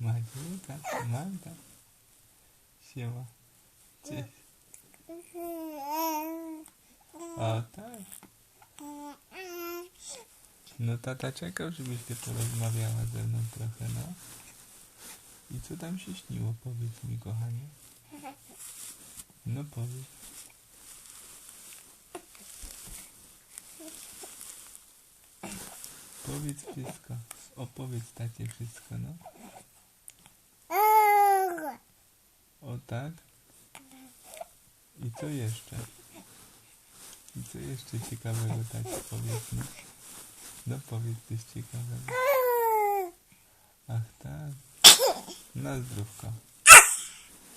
Magda, Magda. Siema. Cześć. O, tak. No tata czekał, żebyś ty porozmawiała ze mną trochę, no. I co tam się śniło, powiedz mi, kochanie. No powiedz. Powiedz wszystko. Opowiedz tacie wszystko, no. Tak? I co jeszcze? I co jeszcze ciekawego tacie powiedz mi? No powiedz coś ciekawego. Ach tak. Na zdrówko.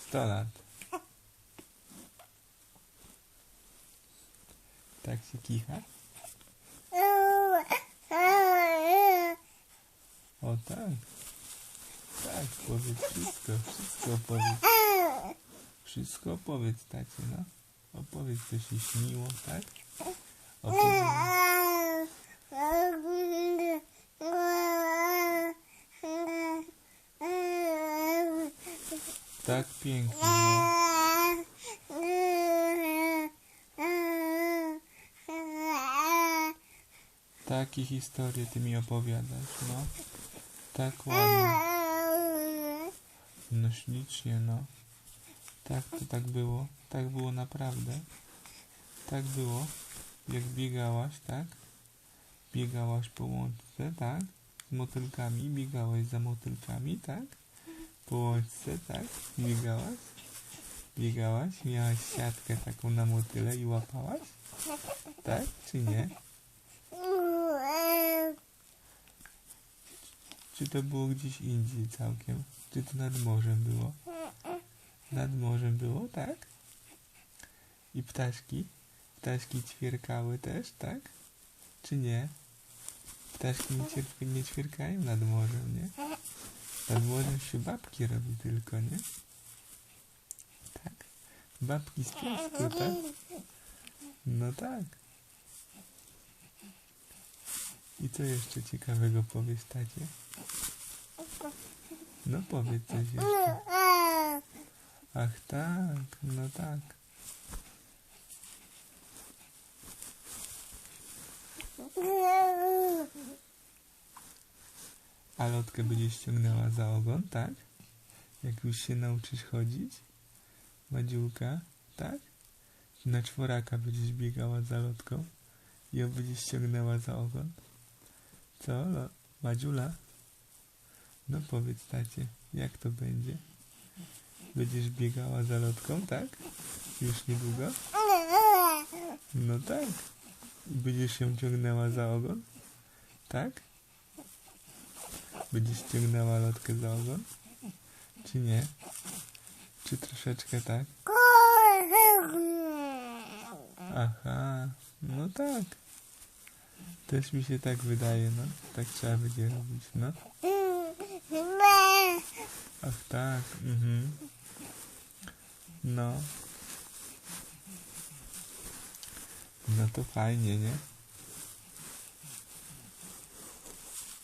Sto lat. Tak się kicha? O tak. Tak, powiedz wszystko, wszystko opowiedz. Wszystko opowiedz tacie, no. Opowiedz co się śniło, tak? Opowiedz. Tak pięknie, no. Takie historie ty mi opowiadasz, no. Tak ładnie. No ślicznie, no. Tak, to tak było. Tak było naprawdę. Tak było. Jak biegałaś, tak? Biegałaś po łączce, tak? Z motylkami, biegałaś za motylkami, tak? Po łączce, tak? Biegałaś? Biegałaś? Miałaś siatkę taką na motyle i łapałaś? Tak? Czy nie? Czy to było gdzieś indziej całkiem? Czy to nad morzem było? Nad morzem było, tak? I ptaszki? Ptaszki ćwierkały też, tak? Czy nie? Ptaszki nie, ćwier- nie ćwierkają nad morzem, nie? Nad morzem się babki robi tylko, nie? Tak. Babki z piasku, tak? No tak. I co jeszcze ciekawego powiesz tacie? No powiedz coś jeszcze. Ach tak, no tak. A lotkę będziesz ściągnęła za ogon, tak? Jak już się nauczysz chodzić? Madziulka, tak? Na czworaka będziesz biegała za lotką i ją będziesz ściągnęła za ogon. Co, lo- Madziula? No powiedz tacie, jak to będzie? Będziesz biegała za lotką, tak? Już niedługo? No tak. Będziesz ją ciągnęła za ogon? Tak? Będziesz ciągnęła lotkę za ogon? Czy nie? Czy troszeczkę tak? Aha, no tak. Też mi się tak wydaje, no. Tak trzeba będzie robić, no. Ach tak, mhm. No. No to fajnie, nie?